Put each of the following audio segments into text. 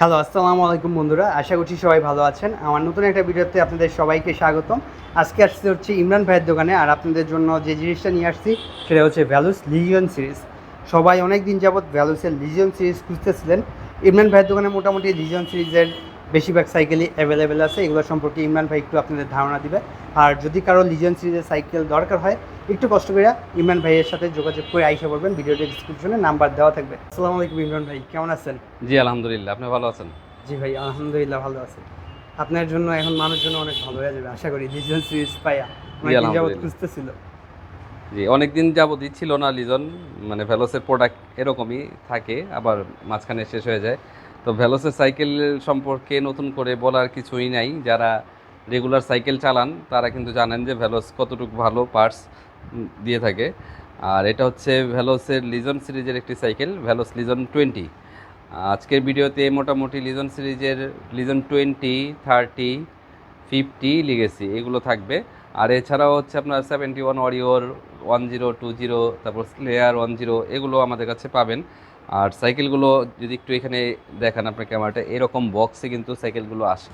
Hello আসসালামু আলাইকুম বন্ধুরা। আশা করছি সবাই ভালো আছেন। আমার নতুন একটা ভিডিওতে আপনাদের সবাইকে স্বাগতম। আজকে আসছে হচ্ছে ইমরান ভাইয়ের দোকানে, আর আপনাদের জন্য যে জিনিসটা নিয়ে আসছি, সেটা হচ্ছে ভ্যালুস লিজিয়ন সিরিজ সবাই অনেক দিন যাবৎ ভ্যালুসের লিজিয়ন সিরিজ খুঁজতেছিলেন। ইমরান ভাইয়ের দোকানে মোটামুটি লিজিয়ন সিরিজের বেশিরভাগ সাইকেলই অ্যাভেলেবেল আছে। এগুলো সম্পর্কে ইমরান ভাই একটু আপনাদের ধারণা দিবে। আর যদি কারও লিজিয়ন সিরিজের সাইকেল দরকার হয় একটু কষ্ট করে ইমরান ভাইয়ের সাথে যোগাযোগ করে আইসা পড়বেন ভিডিওর ডিসক্রিপশনে নাম্বার দেওয়া থাকবে। আসসালামু আলাইকুম ইমরান ভাই কেমন আছেন? জি আলহামদুলিল্লাহ। আপনি ভালো আছেন? জি ভাই আলহামদুলিল্লাহ ভালো আছে। আপনার জন্য এখন মানুষজন অনেক ভালো হয়ে যাবে আশা করি। লিজন সিরিজ পাইয়া। অনেক দিন যাবত। খুঁজতেছিল। জি অনেক দিন যাবতই ছিল না লিজন মানে ভ্যালোসের প্রোডাক্ট এরকমই থাকে আবার মাঝখানে শেষ হয়ে যায়। তো ভ্যালোসের সাইকেল সম্পর্কে নতুন করে বলার কিছুই নাই। যারা রেগুলার সাইকেল চালান, তারা কিন্তু জানেন যে ভ্যালোস কতটুকু ভালো পার্টস দিয়ে থাকে। আর এটা হচ্ছে ভ্যালোসের লিজন সিরিজের একটি সাইকেল ভ্যালোস লিজন টোয়েন্টি আজকের ভিডিওতে মোটামুটি লিজন সিরিজের legion twenty thirty fifty legacy এগুলো থাকবে। আর এছাড়াও হচ্ছে আপনার seventy one warrior one zero two zero তারপর স্লেয়ার ওয়ান জিরো এগুলো আমাদের কাছে পাবেন। আর সাইকেলগুলো যদি একটু এখানে দেখান আপনার ক্যামেরাটা এরকম বক্সে কিন্তু সাইকেলগুলো আসে।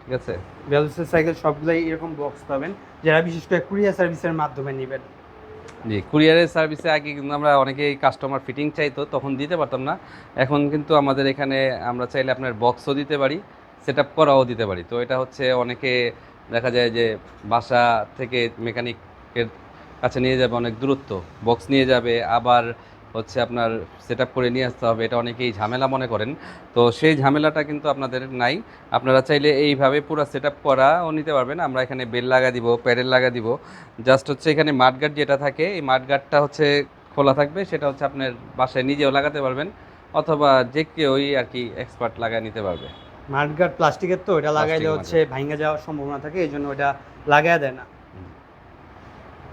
ঠিক আছে? ভ্যালুসের সাইকেল সবগুলাই এরকম বক্স পাবেন যারা বিশেষ করে কুরিয়ার সার্ভিসের মাধ্যমে নেবেন। জি কুরিয়ারের সার্ভিসে আগে কিন্তু আমরা অনেকেই কাস্টমার ফিটিং চাইতো তখন দিতে পারতাম না। এখন কিন্তু আমাদের এখানে আমরা চাইলে আপনার বক্সও দিতে পারি সেট আপ করাও দিতে পারি। তো এটা হচ্ছে অনেকে দেখা যায় যে বাসা থেকে মেকানিকের কাছে নিয়ে যাবে অনেক দূরত্ব। বক্স নিয়ে যাবে আবার হচ্ছে আপনার সেট আপ করে নিয়ে আসতে হবে এটা অনেকেই ঝামেলা মনে করেন। তো সেই ঝামেলাটা কিন্তু আপনাদের নাই। আপনারা চাইলে এইভাবে পুরো সেট আপ করাও নিতে পারবেন। আমরা এখানে বেল লাগা দিব প্যাডেল লাগা দিব। জাস্ট হচ্ছে এখানে মাঠগার্ড যেটা থাকে এই মাঠগার্ডটা হচ্ছে খোলা থাকবে সেটা হচ্ছে আপনার বাসায় নিজেও লাগাতে পারবেন অথবা যে কেউই আর কি এক্সপার্ট লাগায় নিতে পারবে। মাঠগার্ড প্লাস্টিকের তো এটা লাগাইলে হচ্ছে ভাঙে যাওয়ার সম্ভাবনা থাকে এই জন্য ওটা লাগাই দেয় না।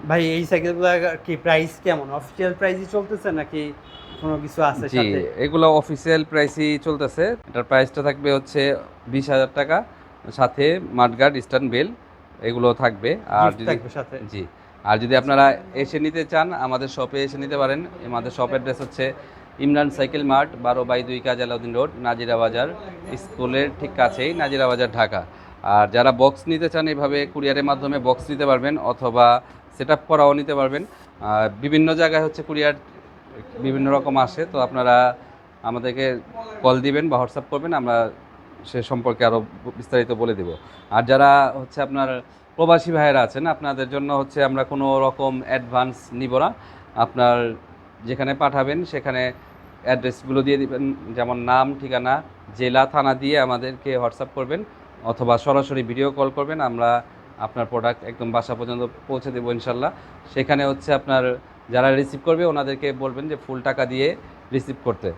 ভাই এই সাইকেলগুলো কি প্রাইস কেমন? অফিসিয়াল প্রাইসই চলতেছে নাকি কোনো কিছু আছে সাথে? এগুলো অফিসিয়াল প্রাইসই চলতেছে। এটার প্রাইসটা থাকবে হচ্ছে বিশ হাজার টাকা। সাথে মাঠগার্ড স্টার্ন বেল এগুলো থাকবে। আর যদি সাথে? জি আর যদি আপনারা এসে নিতে চান আমাদের শপে এসে নিতে পারেন। আমাদের শপ অ্যাড্রেস হচ্ছে ইমরান সাইকেল মার্ট বারো বাই দুই কাজ আলাউদ্দিন রোড নাজিরা বাজার স্কুলের ঠিক কাছেই নাজিরা বাজার ঢাকা। আর যারা বক্স নিতে চান এভাবে কুরিয়ারের মাধ্যমে বক্স নিতে পারবেন অথবা সেট আপ করাও নিতে পারবেন। বিভিন্ন জায়গায় হচ্ছে কুরিয়ার বিভিন্ন রকম আসে, তো আপনারা আমাদেরকে কল দিবেন বা হোয়াটসঅ্যাপ করবেন, আমরা সে সম্পর্কে আরও বিস্তারিত বলে দেব। আর যারা হচ্ছে আপনার প্রবাসী ভাইয়েরা আছেন, আপনাদের জন্য হচ্ছে আমরা কোনো রকম অ্যাডভান্স নিব না। আপনার যেখানে পাঠাবেন, সেখানে অ্যাড্রেসগুলো দিয়ে দিবেন, যেমন নাম, ঠিকানা, জেলা, থানা দিয়ে আমাদেরকে হোয়াটসঅ্যাপ করবেন, অথবা সরাসরি ভিডিও কল করবেন, আমরা আপনার প্রোডাক্ট একদম বাসা পর্যন্ত পৌঁছে দেবো ইনশাল্লাহ। সেখানে হচ্ছে আপনার যারা রিসিভ করবে, ওনাদেরকে বলবেন যে ফুল টাকা দিয়ে রিসিভ করতে।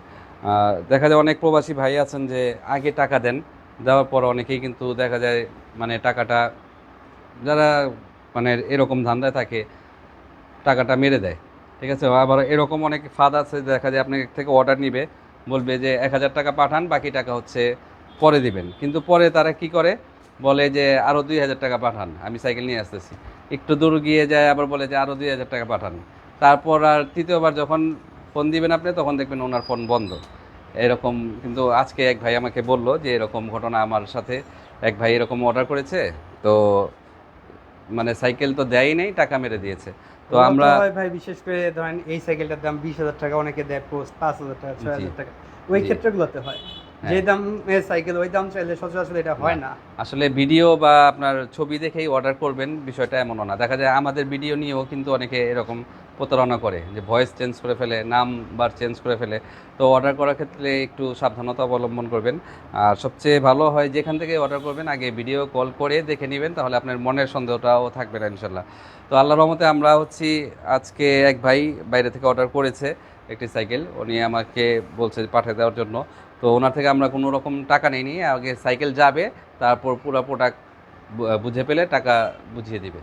দেখা যায় অনেক প্রবাসী ভাই আছেন যে আগে টাকা দেন, দেওয়ার পর অনেকেই কিন্তু দেখা যায় মানে টাকাটা যারা মানে এরকম ধান্দায় থাকে, টাকাটা মেরে দেয়। ঠিক আছে? আবার এরকম অনেক ফাদ আছে, দেখা যায় আপনার থেকে অর্ডার নিবে, বলবে যে এক হাজার টাকা পাঠান, বাকি টাকা হচ্ছে পরে দিবেন। কিন্তু পরে তারা কি করে? বলে যে আরও দুই হাজার টাকা পাঠান আমি সাইকেল নিয়ে আসতেছি একটু দূর গিয়ে যায় আবার বলে যে আরও দুই হাজার টাকা পাঠান তারপর আর তৃতীয়বার যখন ফোন দিবেন আপনি তখন দেখবেন ওনার ফোন বন্ধ এরকম কিন্তু আজকে এক ভাই আমাকে বলল যে এরকম ঘটনা আমার সাথে এক ভাই এরকম অর্ডার করেছে তো মানে সাইকেল তো দেয়ই নেই টাকা মেরে দিয়েছে তো আমরা ভাই বিশেষ করে ধরেন এই সাইকেলটার দাম বিশ হাজার টাকা অনেকে দেয় পোস্ট পাঁচ হাজার টাকা ছয়। হাজার টাকা ওই। ক্ষেত্রগুলোতে হ্যাঁ। যে দামের সাইকেল ওই দাম চাইলে সচরাচর এটা হয় না। আসলে ভিডিও বা আপনার ছবি দেখেই অর্ডার করবেন বিষয়টা এমনও না। দেখা যায় আমাদের ভিডিও নিয়েও কিন্তু অনেকে এরকম প্রতারণা করে যে ভয়েস চেঞ্জ করে ফেলে নাম বার চেঞ্জ করে ফেলে। তো অর্ডার করার ক্ষেত্রে একটু সাবধানতা অবলম্বন করবেন। আর সবচেয়ে ভালো হয় যেখান থেকে অর্ডার করবেন আগে ভিডিও কল করে দেখে নেবেন তাহলে আপনার মনের সন্দেহটাও থাকবে না ইনশাল্লাহ। তো আল্লাহর রহমতে আমরা হচ্ছি আজকে এক ভাই বাইরে থেকে অর্ডার করেছে একটি সাইকেল। উনি আমাকে বলছে পাঠিয়ে দেওয়ার জন্য। তো ওনার থেকে আমরা কোনো রকম টাকা নিইনি, আগে সাইকেল যাবে, তারপর পুরো প্রোডাক্ট বুঝে পেলে টাকা বুঝিয়ে দিবে।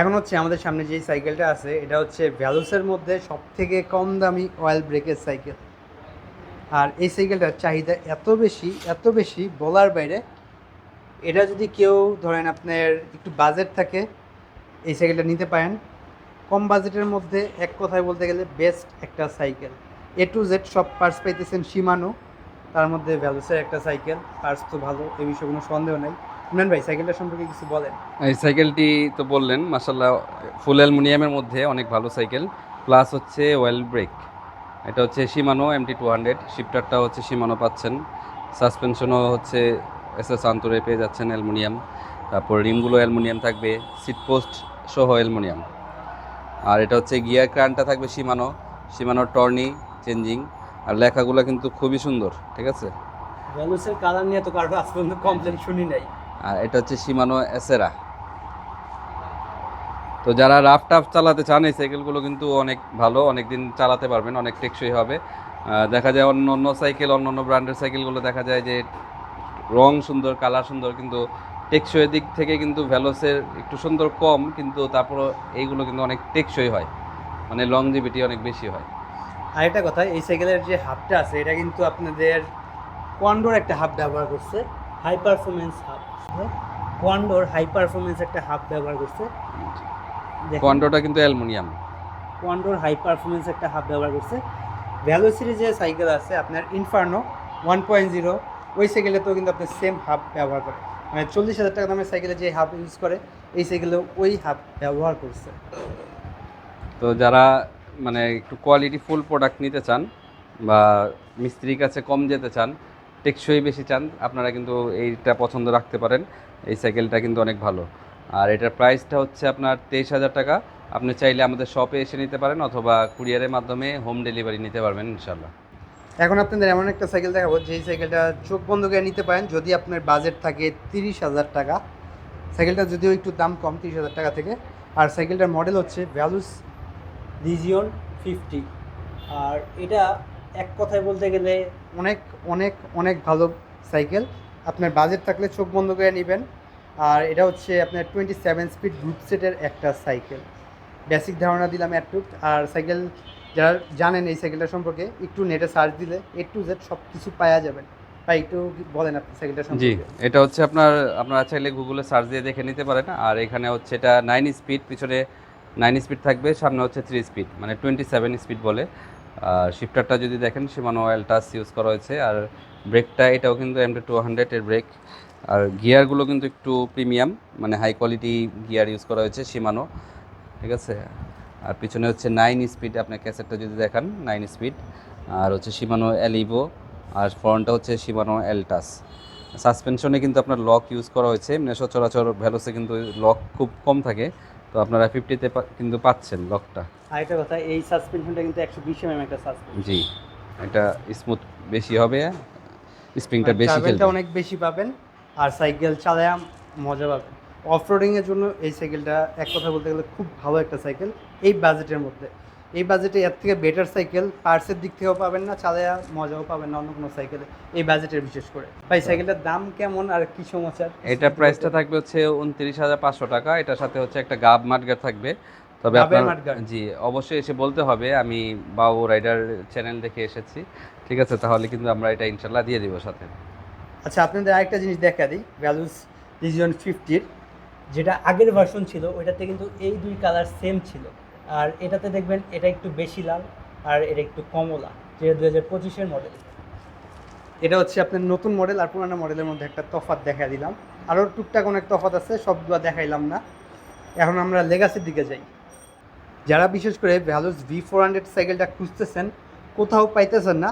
এখন হচ্ছে আমাদের সামনে যে সাইকেলটা আছে, এটা হচ্ছে ভ্যালুসের মধ্যে সব থেকে কম দামি অয়েল ব্রেকের সাইকেল। আর এই সাইকেলটার চাহিদা এত বেশি এত বেশি বলার বাইরে, এটা যদি কেউ ধরেন আপনার একটু বাজেট থাকে, এই সাইকেলটা নিতে পারেন। কম বাজেটের মধ্যে এক কথায় বলতে গেলে বেস্ট একটা সাইকেল। এ টু জেড সব পার্টস পাইতেছেন সীমানো, তার মধ্যে ভ্যালুসের একটা সাইকেল পার্স তো ভালো এ বিষয়ে কোনো সন্দেহ নাই। ইমরান ভাই সাইকেলটা সম্পর্কে কিছু বলেন। এই সাইকেলটি তো বললেন মাসাল্লাহ ফুল অ্যালুমিনিয়ামের মধ্যে অনেক ভালো সাইকেল প্লাস হচ্ছে ওয়েল ব্রেক এটা হচ্ছে সীমানো এমটি টু হান্ড্রেড শিফটারটা হচ্ছে সীমানো পাচ্ছেন। সাসপেনশনও হচ্ছে এস এস আন্তরে পেয়ে যাচ্ছেন অ্যালুমিনিয়াম। তারপর রিমগুলো অ্যালুমিনিয়াম থাকবে সিট পোস্ট সহ অ্যালুমিনিয়াম। আর এটা হচ্ছে গিয়ার ক্রানটা থাকবে সীমানো সীমানো টর্নি চেঞ্জিং আর লেখাগুলো কিন্তু খুবই সুন্দর ঠিক আছে? ভ্যালুসের কালার নিয়ে তো কারও আজ পর্যন্ত কমপ্লেন শুনি নাই। আর এটা হচ্ছে সীমানো এসেরা তো যারা রাফ টাফ চালাতে চান এই সাইকেলগুলো কিন্তু অনেক ভালো অনেক দিন চালাতে পারবেন অনেক টেকসই হবে। দেখা যায় অন্য অন্য সাইকেল অন্য অন্য ব্র্যান্ডের সাইকেলগুলো দেখা যায় যে রং সুন্দর কালার সুন্দর কিন্তু টেকসই দিক থেকে কিন্তু ভ্যালোসের একটু সুন্দর কম কিন্তু তারপরও এইগুলো কিন্তু অনেক টেকসই হয়। মানে লংজিভিটি অনেক বেশি হয়। আরেকটা কথা এই সাইকেলের যে হাবটা আছে এটা কিন্তু আপনাদের কোয়ান্ডোর একটা হাব ব্যবহার করছে। হাই পারফরমেন্স হাব কোয়ান্ডোর হাই পারফরমেন্স একটা হাব ব্যবহার করছে। দেখুন, কন্ডোটা কিন্তু অ্যালুমিনিয়াম। কোয়ান্ডোর হাই পারফরমেন্স একটা হাব ব্যবহার করছে। ভ্যালো সিরিজে সাইকেল আছে আপনার ইনফার্নো ওয়ান পয়েন্ট জিরো ওই সাইকেলেতেও কিন্তু আপনি সেম হাব ব্যবহার করে মানে চল্লিশ হাজার টাকা দামের সাইকেলে যে হাব ইউজ করে এই সাইকেলেও ওই হাব ব্যবহার করছে। তো যারা মানে একটু কোয়ালিটি ফুল প্রোডাক্ট নিতে চান বা মিস্ত্রির কাছে কম যেতে চান, টেকসই বেশি চান, আপনারা কিন্তু এইটা পছন্দ রাখতে পারেন। এই সাইকেলটা কিন্তু অনেক ভালো। আর এটার প্রাইসটা হচ্ছে আপনার তেইশ হাজার টাকা। আপনি চাইলে আমাদের শপে এসে নিতে পারেন অথবা কুরিয়ারের মাধ্যমে হোম ডেলিভারি নিতে পারবেন ইনশাল্লাহ এখন আপনাদের এমন একটা সাইকেল দেখাবো, যেই সাইকেলটা চোখ বন্ধ করে নিতে পারেন। যদি আপনার বাজেট থাকে তিরিশ হাজার টাকা সাইকেলটা যদিও একটু দাম কম, তিরিশ হাজার টাকা থেকে, আর সাইকেলটার মডেল হচ্ছে ভ্যালুস লিজিয়ন ফিফটি আর এটা এক কথায় বলতে গেলে অনেক অনেক অনেক ভালো সাইকেল আপনার বাজেট থাকলে চোখ বন্ধ করে নেবেন। আর এটা হচ্ছে আপনার টোয়েন্টি সেভেন স্পিড গ্রুপ সেটের একটা সাইকেল বেসিক ধারণা দিলাম একটু আর সাইকেল যারা জানেন এই সাইকেলটা সম্পর্কে একটু নেটে সার্চ দিলে এ টু জেড সব কিছু পাওয়া যাবেন ভাই একটু বলেন আপনি সাইকেলটা জি এটা হচ্ছে আপনার আপনারা চাইলে গুগলে সার্চ দিয়ে দেখে নিতে পারেন। আর এখানে হচ্ছে এটা নাইন স্পিড পিছনে নাইন স্পিড থাকবে, সামনে হচ্ছে থ্রি স্পিড মানে টোয়েন্টি সেভেন স্পিড বলে। আর শিফটারটা যদি দেখেন সীমানো অয়েল টাচ ইউজ করা হয়েছে। আর ব্রেকটা এটাও কিন্তু এমটি টু হান্ড্রেডের ব্রেক আর গিয়ারগুলো কিন্তু একটু প্রিমিয়াম মানে হাই কোয়ালিটি গিয়ার ইউজ করা হয়েছে সীমানো ঠিক আছে? আর পিছনে হচ্ছে নাইন স্পিড আপনার ক্যাসেটটা যদি দেখান নাইন স্পিড আর হচ্ছে সীমানো এলিভো আর ফ্রন্টটা হচ্ছে সীমানো এলটাস সাসপেনশনে কিন্তু আপনার লক ইউজ করা হয়েছে। মানে সচরাচর ভ্যালোসে কিন্তু লক খুব কম থাকে। তো আপনারা ফিফটিতে কিন্তু পাচ্ছেন লকটা আরেকটা কথা এই সাসপেনশনটা কিন্তু একশো বিশ এমএম একটা সাসপেনশন জি এটা স্মুথ বেশি হবে স্প্রিংটা বেশি ট্রাভেলটা খেলবে অনেক বেশি পাবেন আর সাইকেল চালায় মজা পাবেন। অফ রোডিংয়ের জন্য এই সাইকেলটা এক কথা বলতে গেলে খুব ভালো একটা সাইকেল এই বাজেটের মধ্যে। এই বাজেটে এর থেকে বেটার সাইকেল পার্সের দিক থেকেও পাবেন না চালায়া মজাও পাবেন না অন্য কোনো সাইকেলে এই বাজেটের বিশেষ করে। ভাই সাইকেলটার দাম কেমন আর কি সমাচার এটা প্রাইসটা থাকবে হচ্ছে উনত্রিশ হাজার পাঁচশো টাকা। এটার সাথে হচ্ছে একটা গাব মাঠগার থাকবে। তবে আপনার? জি অবশ্যই এসে বলতে হবে। আমি বাবু রাইডার চ্যানেল দেখে এসেছি। ঠিক আছে তাহলে কিন্তু আমরা এটা ইনশাল্লাহ দিয়ে দিব সাথে। আচ্ছা আপনাদের আরেকটা জিনিস দেখা দিই। ভ্যালুস রিজিয়ন ফিফটির যেটা আগের ভার্সন ছিল ওইটাতে কিন্তু এই দুই কালার সেম ছিল। আর এটাতে দেখবেন এটা একটু বেশি লাল আর এটা একটু কমলা যেটা দু হাজার পঁচিশের মডেল এটা হচ্ছে আপনার নতুন মডেল আর পুরানো মডেলের মধ্যে একটা তফাৎ দেখা দিলাম। আরও টুকটাক অনেক তফাৎ আছে, সবগুলো দেখাইলাম না। এখন আমরা লেগাসির দিকে যাই। যারা বিশেষ করে ভ্যালুস ভি ফোর হান্ড্রেড সাইকেলটা খুঁজতেছেন, কোথাও পাইতেছেন না,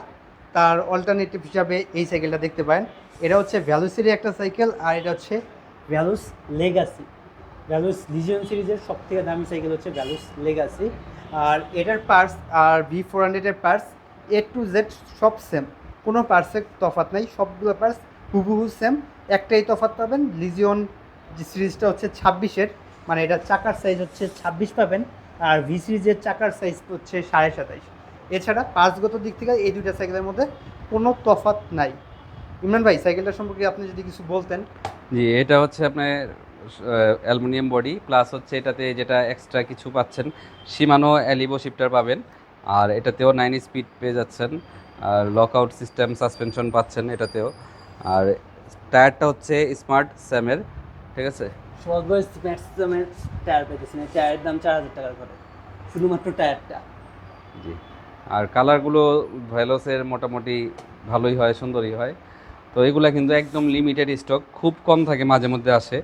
তার অল্টারনেটিভ হিসাবে এই সাইকেলটা দেখতে পারেন। এটা হচ্ছে ভ্যালুসেরই একটা সাইকেল আর এটা হচ্ছে ভ্যালুস লেগাসি ভ্যালুস লিজিয়ন সিরিজের সব থেকে দামি সাইকেল হচ্ছে ভ্যালুস লেগাসি আর এটার পার্স আর ভি ফোর হান্ড্রেডের পার্স এ টু জেড সব সেম কোনো পার্টসের তফাৎ নাই, সবগুলো পার্টস হুবহু সেম একটাই তফাৎ পাবেন লিজিয়ন যে সিরিজটা হচ্ছে ছাব্বিশের মানে এটা চাকার সাইজ হচ্ছে ছাব্বিশ পাবেন আর ভি সিরিজের চাকার সাইজ হচ্ছে সাড়ে সাতাইশ। এছাড়া পার্টসগত দিক থেকে এই দুইটা সাইকেলের মধ্যে কোনো তফাৎ নাই। ইমরান ভাই সাইকেলটা সম্পর্কে আপনি যদি কিছু বলতেন। জি, এটা হচ্ছে আপনার অ্যালুমিনিয়াম বডি প্লাস হচ্ছে এটাতে যেটা এক্সট্রা কিছু পাচ্ছেন সীমানো অ্যালিবো শিফটার পাবেন আর এটাতেও নাইন স্পিড পেয়ে যাচ্ছেন আর লক আউট সিস্টেম সাসপেনশন পাচ্ছেন এটাতেও আর টায়ারটা হচ্ছে স্মার্ট স্যামের ঠিক আছে? টায়ার পেতেছেন টায়ারের দাম চার হাজার টাকা করে শুধুমাত্র টায়ারটা। জি আর কালারগুলো ভ্যালোসের মোটামুটি ভালোই হয় সুন্দরই হয় তো এগুলা কিন্তু একদম লিমিটেড স্টক খুব কম থাকে মাঝে মধ্যে আসে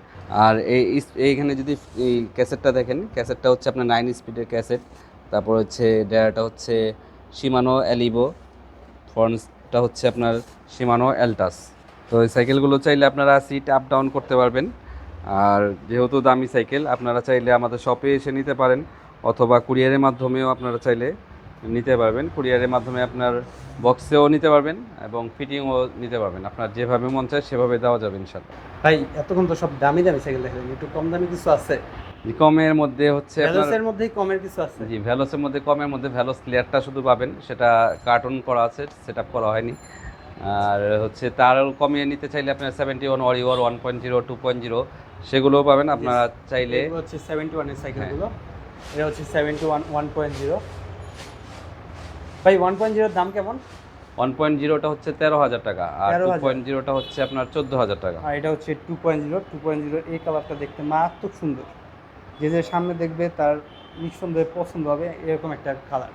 আর এই এইখানে যদি এই ক্যাসেটটা দেখেন, ক্যাসেটটা হচ্ছে আপনার নাইন স্পিডের ক্যাসেট। তারপর হচ্ছে ডেরাটা হচ্ছে শিমানো অ্যালিবো ফ্রন্টসটা হচ্ছে আপনার শিমানো অ্যালটাস তো এই সাইকেলগুলো চাইলে আপনারা সিট আপ ডাউন করতে পারবেন। আর যেহেতু দামি সাইকেল আপনারা চাইলে আমাদের শপে এসে নিতে পারেন, অথবা কুরিয়ারের মাধ্যমেও আপনারা চাইলে নিতে পারবেন। কুরিয়ারের মাধ্যমে আপনার বক্সেও নিতে পারবেন এবং ফিটিংও নিতে পারবেন। আপনার যেভাবে মন চায় সেভাবে দেওয়া যাবে ইনশাল্লাহ ভাই এতক্ষণ তো সব দামি দামি সাইকেল দেখালেন। একটু কম দামি কিছু আছে? কমের মধ্যে হচ্ছে ভ্যালোসের মধ্যেই কমের কিছু আছে? জি ভ্যালোসের মধ্যে কমের মধ্যে ভ্যালোস ক্লিয়ারটা শুধু পাবেন। সেটা কার্টুন করা আছে সেট করা হয়নি। আর হচ্ছে তার কমিয়ে নিতে চাইলে আপনার seventy one warrior one point zero two point zero সেগুলোও পাবেন। আপনারা চাইলে হচ্ছে সেভেন্টি ওয়ানের হ্যাঁ। সাইকেলগুলো। এটা হচ্ছে seventy one one point zero ভাই ওয়ান পয়েন্ট জিরোর দাম কেমন? ওয়ান পয়েন্ট জিরোটা হচ্ছে তেরো হাজার টাকা আর টু 13,000 পয়েন্ট জিরোটা হচ্ছে আপনার চোদ্দ হাজার টাকা। আর এটা হচ্ছে two point zero two point zero এই কালারটা দেখতে মারাত্মক সুন্দর। যে যে সামনে দেখবে তার নিঃসন্দেহে পছন্দ হবে এরকম একটা কালার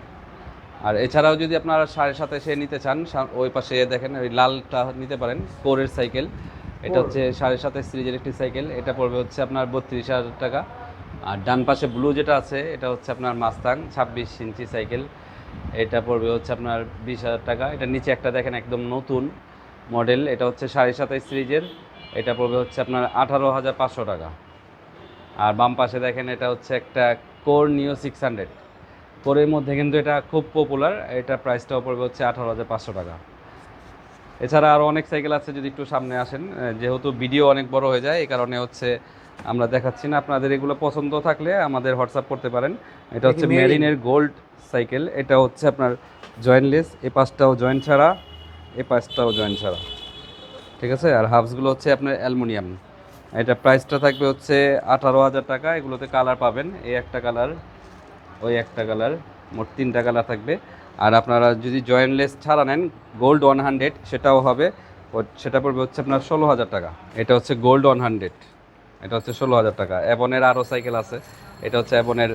আর এছাড়াও যদি আপনারা সাড়ে সাথে সে নিতে চান ওই পাশে দেখেন ওই লালটা নিতে পারেন কোরের সাইকেল এটা হচ্ছে সাড়ে সাথে সিরিজের একটি সাইকেল এটা পড়বে হচ্ছে আপনার বত্রিশ হাজার টাকা। আর ডান পাশে ব্লু যেটা আছে এটা হচ্ছে আপনার মাস্তাং ছাব্বিশ ইঞ্চি সাইকেল এটা পড়বে হচ্ছে আপনার বিশ হাজার টাকা। এটা নিচে একটা দেখেন একদম নতুন মডেল। এটা হচ্ছে সাড়ে সাতাইশ সিরিজের। এটা পড়বে হচ্ছে আপনার আঠারো হাজার পাঁচশো টাকা। আর বাম পাশে দেখেন এটা হচ্ছে একটা কোর নিও সিক্স হান্ড্রেড। কোরের মধ্যে কিন্তু এটা খুব পপুলার এটা প্রাইসটাও পড়বে হচ্ছে আঠারো হাজার পাঁচশো টাকা। এছাড়া আরও অনেক সাইকেল আছে যদি একটু সামনে আসেন। যেহেতু ভিডিও অনেক বড় হয়ে যায়, এই কারণে হচ্ছে আমরা দেখাচ্ছি না আপনাদের এগুলো পছন্দ থাকলে আমাদের হোয়াটসঅ্যাপ করতে পারেন। এটা হচ্ছে মেরিনের গোল্ড সাইকেল এটা হচ্ছে আপনার জয়েন্টলেস এ পাশটাও জয়েন্ট ছাড়া এ পাশটাও জয়েন্ট ছাড়া। ঠিক আছে? আর হাফসগুলো হচ্ছে আপনার অ্যালুমিনিয়াম। এটা প্রাইসটা থাকবে হচ্ছে আঠারো হাজার টাকা এগুলোতে কালার পাবেন। এই একটা কালার ওই একটা কালার মোট তিনটা কালার থাকবে। আর আপনারা যদি জয়েন্টলেস ছাড়া নেন গোল্ড ওয়ান হান্ড্রেড সেটাও হবে। সেটা পড়বে হচ্ছে আপনার ষোলো হাজার টাকা। এটা হচ্ছে গোল্ড ওয়ান হান্ড্রেড এটা হচ্ছে ষোলো হাজার টাকা। অ্যাবনের আরও সাইকেল আছে। এটা হচ্ছে অ্যাবনের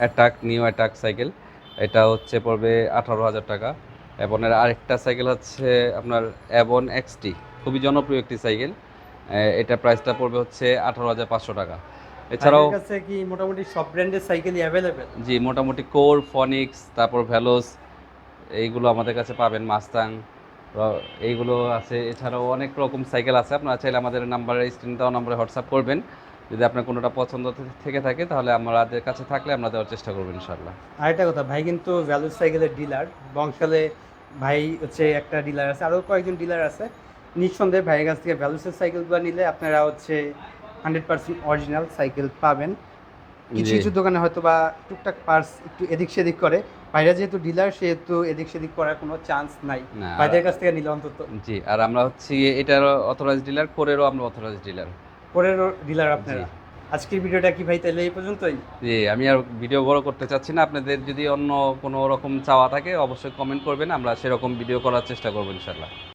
অ্যাটাক নিউ অ্যাটাক সাইকেল এটা হচ্ছে পড়বে আঠারো হাজার টাকা। অ্যাবনের আরেকটা সাইকেল হচ্ছে আপনার অ্যাবন এক্সটি খুবই জনপ্রিয় একটি সাইকেল এটা প্রাইসটা পড়বে হচ্ছে আঠারো হাজার পাঁচশো টাকা। এছাড়াও কাছে কি মোটামুটি সব ব্র্যান্ডের সাইকেলই অ্যাভেলেবেল জি মোটামুটি কোর ফনিক্স তারপর ভ্যালোস এইগুলো আমাদের কাছে পাবেন মাস্তাং এইগুলো আছে। এছাড়াও অনেক রকম সাইকেল আছে। আপনারা চাইলে আমাদের নাম্বারে স্ক্রিন দেওয়া নাম্বারে হোয়াটসঅ্যাপ করবেন। যদি আপনার কোনোটা পছন্দ থেকে থাকে, তাহলে আমাদের কাছে থাকলে আমরা দেওয়ার চেষ্টা করব ইনশাল্লাহ আরেকটা কথা, ভাই কিন্তু ভ্যালু সাইকেলের ডিলার বংশালে ভাই হচ্ছে একটা ডিলার আছে আরও কয়েকজন ডিলার আছে। নিঃসন্দেহে ভাইয়ের কাছ থেকে ভ্যালুসের সাইকেলগুলো নিলে আপনারা হচ্ছে হান্ড্রেড পার্সেন্ট অরিজিনাল সাইকেল পাবেন। কিছু কিছু দোকানে হয়তো বা টুকটাক পার্স একটু এদিক সেদিক করে। ভাইরা যেহেতু ডিলার সেহেতু এদিক সেদিক করার কোনো চান্স নাই। ভাইদের কাছ থেকে নিলে অন্তত। জি আর আমরা হচ্ছে এটার অথরাইজ ডিলার কোরেরও আমরা অথরাইজ ডিলার পরের ডিলার আপনারা। আজকের ভিডিওটা কি ভাই তাহলে এই পর্যন্তই? জি আমি আর ভিডিও বড় করতে চাচ্ছি না। আপনাদের যদি অন্য কোনো রকম চাওয়া থাকে অবশ্যই কমেন্ট করবেন। আমরা সেরকম ভিডিও করার চেষ্টা করব ইনশাল্লাহ